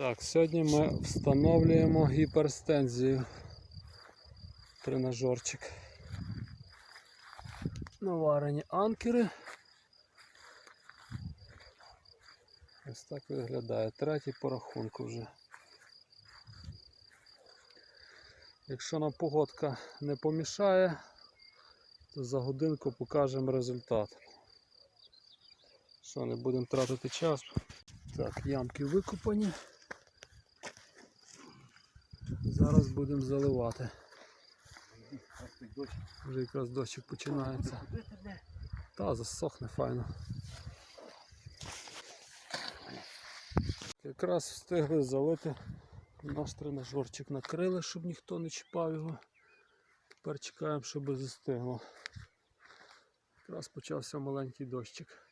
Так, сьогодні ми встановлюємо гіперстензію. Тренажерчик. Наварені анкери. Ось так виглядає. Третій по рахунку вже. Якщо нам погодка не помішає, то за годинку покажемо результат. Що, не будемо тратити час. Так, ямки викопані. Зараз будемо заливати. Вже якраз дощик починається. Та, засохне файно. Якраз встигли залити наш тренажерчик накрили, щоб ніхто не чіпав його. Тепер чекаємо, щоб застигло. Якраз почався маленький дощик.